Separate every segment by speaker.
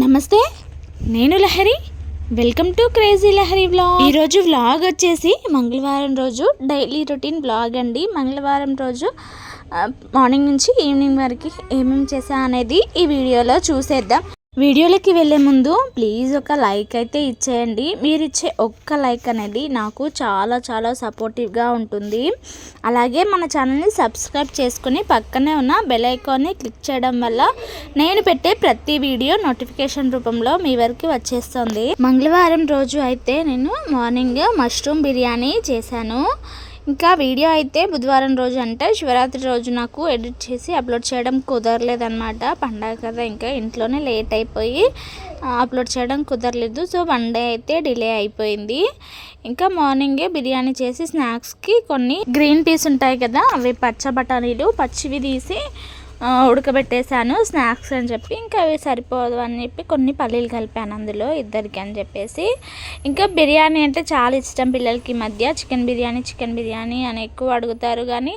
Speaker 1: నమస్తే నేను Lahari. Welcome to crazy Lahari vlog ఈరోజు వ్లాగ్ వచ్చేసి మంగళవారం రోజు డైలీ రొటీన్ వ్లాగ్ అండి. మంగళవారం రోజు మార్నింగ్ నుంచి ఈవినింగ్ వరకు ఏమేమి చేసా అనేది ఈ వీడియోలో చూసేద్దాం. వీడియోలకి వెళ్ళే ముందు ప్లీజ్ ఒక లైక్ అయితే ఇచ్చేయండి. మీరు ఇచ్చే ఒక్క లైక్ అనేది నాకు చాలా చాలా సపోర్టివ్గా ఉంటుంది. అలాగే మన ఛానల్ని సబ్స్క్రైబ్ చేసుకుని పక్కనే ఉన్న బెల్ ఐకాన్ని క్లిక్ చేయడం వల్ల నేను పెట్టే ప్రతి వీడియో నోటిఫికేషన్ రూపంలో మీ వరకు వచ్చేస్తుంది. మంగళవారం రోజు అయితే నేను మార్నింగ్ మష్రూమ్ బిర్యానీ చేశాను. ఇంకా వీడియో అయితే బుధవారం రోజు అంటే శివరాత్రి రోజు నాకు ఎడిట్ చేసి అప్లోడ్ చేయడం కుదరలేదన్నమాట. పండగ కదా ఇంకా ఇంట్లోనే లేట్ అయిపోయి అప్లోడ్ చేయడం కుదరలేదు. సో వన్ డే అయితే డిలే అయిపోయింది. ఇంకా మార్నింగే బిర్యానీ చేసి స్నాక్స్కి కొన్ని గ్రీన్ పీస్ ఉంటాయి కదా అవి పచ్చ బఠానీలు పచ్చివి తీసి ఉడకబెట్టేశాను స్నాక్స్ అని చెప్పి. ఇంకా అవి సరిపోదు అని చెప్పి కొన్ని పల్లీలు కలిపాను అందులో ఇద్దరికి అని చెప్పేసి. ఇంకా బిర్యానీ అంటే చాలా ఇష్టం పిల్లలకి మధ్య. చికెన్ బిర్యానీ చికెన్ బిర్యానీ అని ఎక్కువ అడుగుతారు కానీ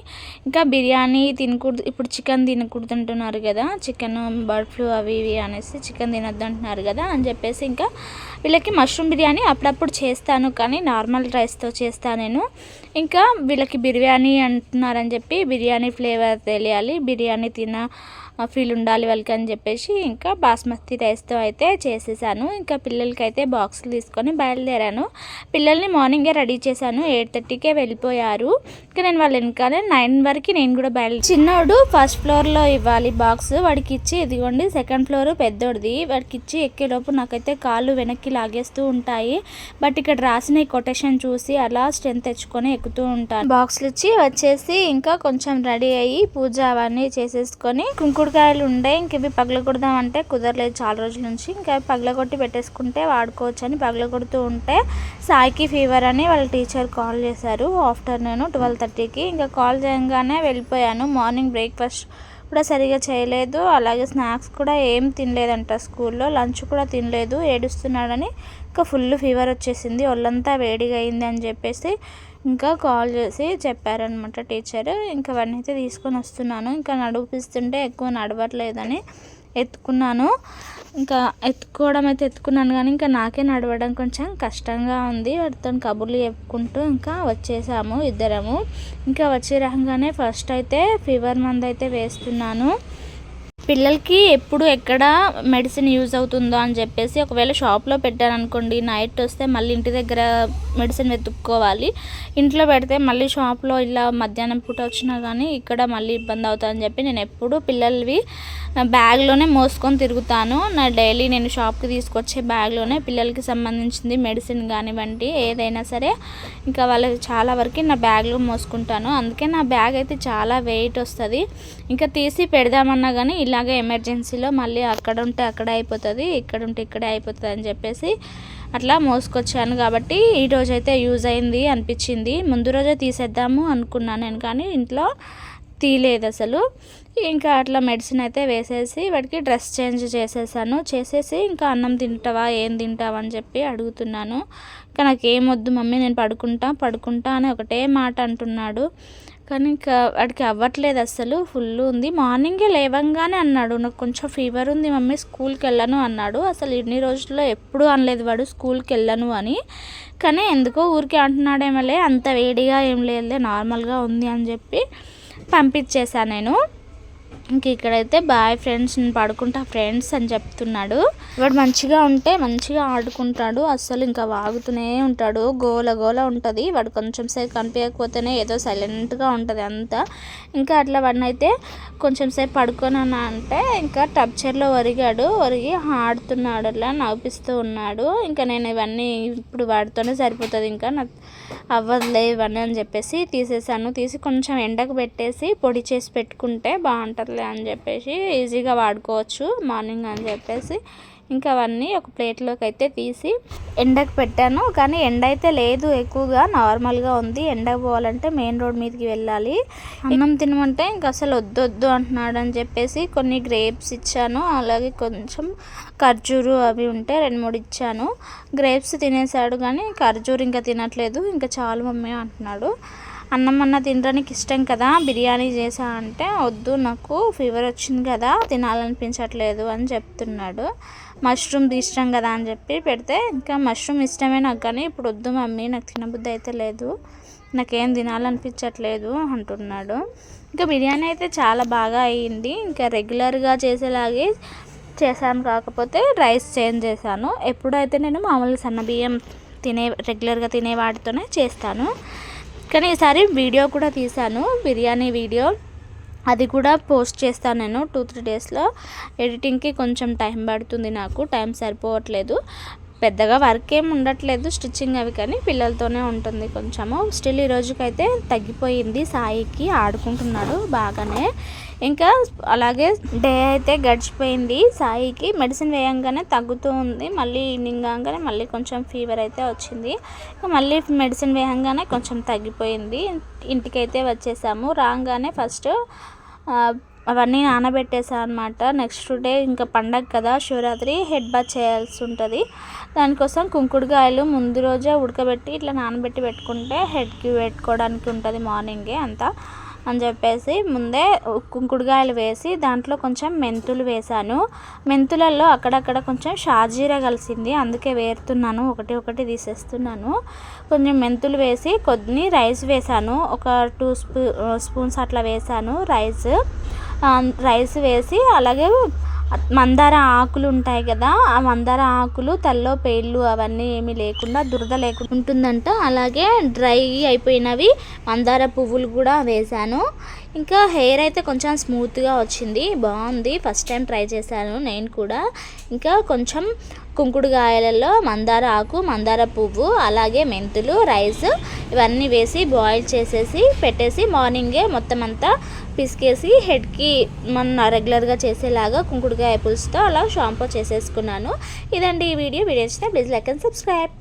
Speaker 1: ఇంకా బిర్యానీ తినకూడదు. ఇప్పుడు చికెన్ తినకూడదు అంటున్నారు కదా చికెన్ బర్డ్ ఫ్లూ అవి ఇవి అనేసి చికెన్ తినొద్దు అంటున్నారు కదా అని చెప్పేసి ఇంకా వీళ్ళకి మష్రూమ్ బిర్యానీ అప్పుడప్పుడు చేస్తాను కానీ నార్మల్ రైస్తో చేస్తాను నేను. ఇంకా వీళ్ళకి బిర్యానీ అంటున్నారని చెప్పి బిర్యానీ ఫ్లేవర్ తెలియాలి. బిర్యానీ తిన ఫీల్ ఉండాలి వాళ్ళకి అని చెప్పేసి ఇంకా బాస్మతి రైస్తో అయితే చేసేసాను. ఇంకా పిల్లలకైతే బాక్సులు తీసుకొని బయలుదేరాను. పిల్లల్ని మార్నింగే రెడీ చేశాను. ఎయిట్ థర్టీకే వెళ్ళిపోయారు. ఇంకా నేను వాళ్ళ వెనకాలే నైన్ వరకు నేను కూడా బయలు చిన్నోడు ఫస్ట్ ఫ్లోర్లో ఇవ్వాలి బాక్స్. వాడికి ఇచ్చి ఇదిగోండి సెకండ్ ఫ్లోర్ పెద్దోడిది. వాడికి ఇచ్చి ఎక్కేలోపు నాకైతే కాళ్ళు వెనక్కి లాగేస్తూ ఉంటాయి. బట్ ఇక్కడ రాసిన ఈ కొటేషన్ చూసి అలా స్ట్రెంత్ తెచ్చుకొని ఎక్కుతూ ఉంటాను. బాక్స్లు ఇచ్చి వచ్చేసి ఇంకా కొంచెం రెడీ అయ్యి పూజ అవన్నీ చేసేసుకొని కుంకుడుకాయలు ఉండే ఇంక ఇవి పగలగొడదాం అంటే కుదరలేదు చాలా రోజుల నుంచి. ఇంకా అవి పగలగొట్టి పెట్టేసుకుంటే వాడుకోవచ్చు అని పగలగొడుతూ ఉంటే సాయికి ఫీవర్ అని వాళ్ళ టీచర్ కాల్ చేశారు ఆఫ్టర్నూన్ ట్వెల్వ్ థర్టీకి. ఇంకా కాల్ చేయగానే వెళ్ళిపోయాను. మార్నింగ్ బ్రేక్ఫాస్ట్ కూడా సరిగా చేయలేదు. అలాగే స్నాక్స్ కూడా ఏం తినలేదంట స్కూల్లో. లంచ్ కూడా తినలేదు. ఏడుస్తున్నాడని ఇంకా ఫుల్ ఫీవర్ వచ్చేసింది. ఒళ్ళంతా వేడిగా అయింది అని చెప్పేసి ఇంకా కాల్ చేసి చెప్పారనమాట టీచర్. ఇంకా అవన్నీ అయితే తీసుకొని వస్తున్నాను. ఇంకా నడిపిస్తుంటే ఎక్కువ నడవట్లేదని ఎత్తుకున్నాను. ఇంకా ఎత్తుకోవడం అయితే ఎత్తుకున్నాను కానీ ఇంకా నాకే నడవడం కొంచెం కష్టంగా ఉంది. వాటితో కబుర్లు చెప్పుకుంటూ ఇంకా వచ్చేసాము ఇద్దరము. ఇంకా వచ్చి రాగానే ఫస్ట్ అయితే ఫీవర్ మందు అయితే వేస్తున్నాను. పిల్లలకి ఎప్పుడు ఎక్కడ మెడిసిన్ యూజ్ అవుతుందో అని చెప్పేసి ఒకవేళ షాప్లో పెట్టారనుకోండి నైట్ వస్తే మళ్ళీ ఇంటి దగ్గర మెడిసిన్ వెతుక్కోవాలి. ఇంట్లో పెడితే మళ్ళీ షాప్లో ఇలా మధ్యాహ్నం పూట వచ్చినా కానీ ఇక్కడ మళ్ళీ ఇబ్బంది అవుతుందని చెప్పి నేను ఎప్పుడు పిల్లలవి బ్యాగ్లోనే మోసుకొని తిరుగుతాను. నా డైలీ నేను షాప్కి తీసుకొచ్చే బ్యాగ్లోనే పిల్లలకి సంబంధించింది మెడిసిన్ కానివ్వండి ఏదైనా సరే ఇంకా వాళ్ళకి చాలా వరకు నా బ్యాగ్లో మోసుకుంటాను. అందుకే నా బ్యాగ్ అయితే చాలా వెయిట్ వస్తుంది. ఇంకా తీసి పెడదామన్నా కానీ ఇలాగే ఎమర్జెన్సీలో మళ్ళీ అక్కడ ఉంటే అక్కడ అయిపోతుంది ఇక్కడ ఉంటే ఇక్కడే అయిపోతుంది అని చెప్పేసి అట్లా మోసుకొచ్చాను. కాబట్టి ఈ రోజు అయితే యూజ్ అయింది అనిపించింది. ముందు రోజే తీసేద్దాము అనుకున్నాను నేను కానీ ఇంట్లో తీయలేదు అసలు. ఇంకా అట్లా మెడిసిన్ అయితే వేసేసి వాడికి డ్రెస్ చేంజ్ చేసేసాను. చేసేసి ఇంకా అన్నం తింటావా ఏం తింటావా అని చెప్పి అడుగుతున్నాను. ఇంకా నాకు ఏం వద్దు మమ్మీ నేను పడుకుంటా పడుకుంటా అని ఒకటే మాట అంటున్నాడు. కానీ ఇంకా వాడికి అవ్వట్లేదు అసలు ఫుల్ ఉంది. మార్నింగే లేవంగానే అన్నాడు. నాకు కొంచెం ఫీవర్ ఉంది మమ్మీ స్కూల్కి వెళ్ళను అన్నాడు. అసలు ఇన్ని రోజుల్లో ఎప్పుడూ అనలేదు వాడు స్కూల్కి వెళ్ళను అని. కానీ ఎందుకో ఊరికే అంటున్నాడేమోలే అంత వేడిగా ఏం లేదులే నార్మల్గా ఉంది అని చెప్పి పంపించేశాను నేను. ఇంక ఇక్కడైతే బాయ్ ఫ్రెండ్స్ నేను పడుకుంటా ఫ్రెండ్స్ అని చెప్తున్నాడు. వాడు మంచిగా ఉంటే మంచిగా ఆడుకుంటాడు. అస్సలు ఇంకా వాగుతూనే ఉంటాడు. గోల గోల ఉంటుంది. వాడు కొంచెం సేపు కనిపించకపోతేనే ఏదో సైలెంట్గా ఉంటుంది అంతా. ఇంకా అట్లా వాడిని అయితే కొంచెం సేపు పడుకోనన్నా అంటే ఇంకా టబ్ చైర్లో ఒరిగాడు. ఒరిగి ఆడుతున్నాడు అట్లా నవ్విస్తూ ఉన్నాడు. ఇంకా నేను ఇవన్నీ ఇప్పుడు వాడితోనే సరిపోతుంది. ఇంకా నాకు అవ్వదులే ఇవన్నీ అని చెప్పేసి తీసేసాను. తీసి కొంచెం ఎండకు పెట్టేసి పొడి చేసి పెట్టుకుంటే బాగుంటుంది. బాగుంటుందిలే అని చెప్పేసి ఈజీగా వాడుకోవచ్చు మార్నింగ్ అని చెప్పేసి. ఇంకా అవన్నీ ఒక ప్లేట్లోకి అయితే తీసి ఎండకు పెట్టాను. కానీ ఎండ అయితే లేదు ఎక్కువగా నార్మల్గా ఉంది. ఎండ పోవాలంటే మెయిన్ రోడ్ మీదకి వెళ్ళాలి. అన్నం తినమంటే ఇంకా అసలు వద్దు వద్దు అంటున్నాడు అని చెప్పేసి కొన్ని గ్రేప్స్ ఇచ్చాను. అలాగే కొంచెం ఖర్జూరు అవి ఉంటే రెండు మూడు ఇచ్చాను. గ్రేప్స్ తినేసాడు కానీ ఖర్జూరు ఇంకా తినట్లేదు. ఇంకా చాలు మమ్మీ అంటున్నాడు. అన్నం అన్న తినడానికి ఇష్టం కదా బిర్యానీ చేసా అంటే వద్దు నాకు ఫీవర్ వచ్చింది కదా తినాలనిపించట్లేదు అని చెప్తున్నాడు. మష్రూమ్ ఇష్టం కదా అని చెప్పి పెడితే ఇంకా మష్రూమ్ ఇష్టమే నాకు కానీ ఇప్పుడు వద్దు మమ్మీ నాకు తినబుద్ధి అయితే లేదు నాకేం తినాలనిపించట్లేదు అంటున్నాడు. ఇంకా బిర్యానీ అయితే చాలా బాగా అయ్యింది ఇంకా రెగ్యులర్గా చేసేలాగే చేశాను కాకపోతే రైస్ చేంజ్ చేశాను. ఎప్పుడైతే నేను మామూలు సన్న బియ్యం తినే రెగ్యులర్గా తినే వాటితోనే చేస్తాను. కానీ ఈసారి వీడియో కూడా తీశాను బిర్యానీ వీడియో. అది కూడా పోస్ట్ చేస్తాను నేను టూ త్రీ డేస్లో. ఎడిటింగ్కి కొంచెం టైం పడుతుంది నాకు టైం సరిపోవట్లేదు. పెద్దగా వర్క్ ఏం ఉండట్లేదు స్టిచ్చింగ్ అవి కానీ పిల్లలతోనే ఉంటుంది కొంచెము. స్టిల్ ఈ రోజుకైతే తగ్గిపోయింది సాయికి ఆడుకుంటున్నాడు బాగానే. ఇంకా అలాగే డే అయితే గడిచిపోయింది. సాయికి మెడిసిన్ వేయంగానే తగ్గుతూ ఉంది. మళ్ళీ ఈవినింగ్ కాగానే మళ్ళీ కొంచెం ఫీవర్ అయితే వచ్చింది. మళ్ళీ మెడిసిన్ వేయంగానే కొంచెం తగ్గిపోయింది. ఇంటికైతే వచ్చేసాము. రాగానే ఫస్ట్ అవన్నీ నానబెట్టేసాను అనమాట నెక్స్ట్ డే ఇంకా పండగ కదా శివరాత్రి హెడ్ బాత్ చేయాల్సి ఉంటుంది. దానికోసం కుంకుడుకాయలు ముందు రోజే ఉడకబెట్టి ఇట్లా నానబెట్టి పెట్టుకుంటే హెడ్కి పెట్టుకోవడానికి ఉంటుంది మార్నింగే అంతా. అని చెప్పేసి ముందే కుంకుడుగాయలు వేసి దాంట్లో కొంచెం మెంతులు వేసాను మెంతులలో అక్కడక్కడ కొంచెం షాజీరా కలిసింది. అందుకే వేరుతున్నాను. ఒకటి ఒకటి తీసేస్తున్నాను. కొంచెం మెంతులు వేసి కొన్ని రైస్ వేసాను ఒక టూ స్పూ స్పూన్స్ అట్లా వేసాను రైస్. రైస్ వేసి అలాగే మందార ఆకులు ఉంటాయి కదా ఆ మందార ఆకులు తల్లో పేర్లు అవన్నీ ఏమీ లేకుండా దురద లేకుండా ఉంటుందంట. అలాగే డ్రై అయిపోయినవి మందార పువ్వులు కూడా వేశాను. ఇంకా హెయిర్ అయితే కొంచెం స్మూత్గా వచ్చింది. బాగుంది. ఫస్ట్ టైం ట్రై చేశాను నేను కూడా. ఇంకా కొంచెం కుంకుడుకాయలలో మందార ఆకు మందార పువ్వు అలాగే మెంతులు రైస్ ఇవన్నీ వేసి బాయిల్ చేసేసి పెట్టేసి మార్నింగే మొత్తం అంతా పిసికేసి హెడ్కి మన రెగ్యులర్గా చేసేలాగా కుంకుడుకాయ పులుసుతో అలా షాంపూ చేసేసుకున్నాను. ఇదండి ఈ వీడియో. వీడియో ఇస్తే ప్లీజ్ లైక్ అండ్ సబ్స్క్రైబ్.